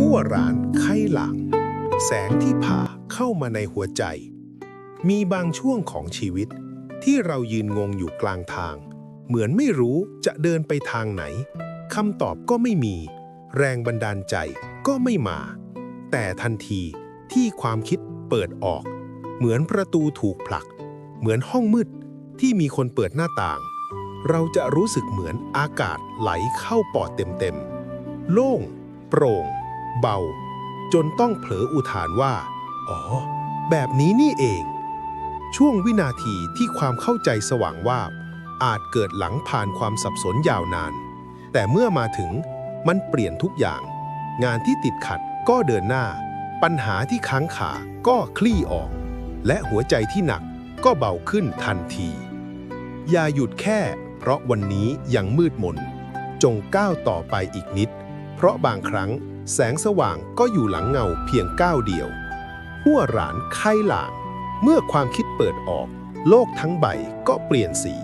หัวร้านไข้หลัง แสงที่ผ่าเข้ามาในหัวใจ มีบางช่วงของชีวิต ที่เรายืนงงอยู่กลางทาง เหมือนไม่รู้จะเดินไปทางไหนคำตอบก็ไม่มี แรงบันดาลใจก็ไม่มา แต่ทันทีที่ความคิดเปิดออก เหมือนประตูถูกผลัก เหมือนห้องมืดที่มีคนเปิดหน้าต่าง เราจะรู้สึกเหมือนอากาศไหลเข้าปอดเต็มๆ โล่ง โปร่ง เบา จนต้องเผลออุทานว่า อ๋อ แบบนี้นี่เอง ช่วงวินาทีที่ความเข้าใจสว่างวาบอาจเกิดหลังผ่านความสับสนยาวนาน แต่เมื่อมาถึงมันเปลี่ยนทุกอย่าง งานที่ติดขัดก็เดินหน้า ปัญหาที่ค้างคาก็คลี่ออก และหัวใจที่หนักก็เบาขึ้นทันที อย่าหยุดแค่ เพราะวันนี้ยังมืดมน จงก้าวต่อไปอีกนิด เพราะบางครั้ง แสงสว่างก็อยู่หลังเงาเพียงก้าวเดียวหัวหรานไข้หลาง เมื่อความคิดเปิดออก โลกทั้งใบก็เปลี่ยนสี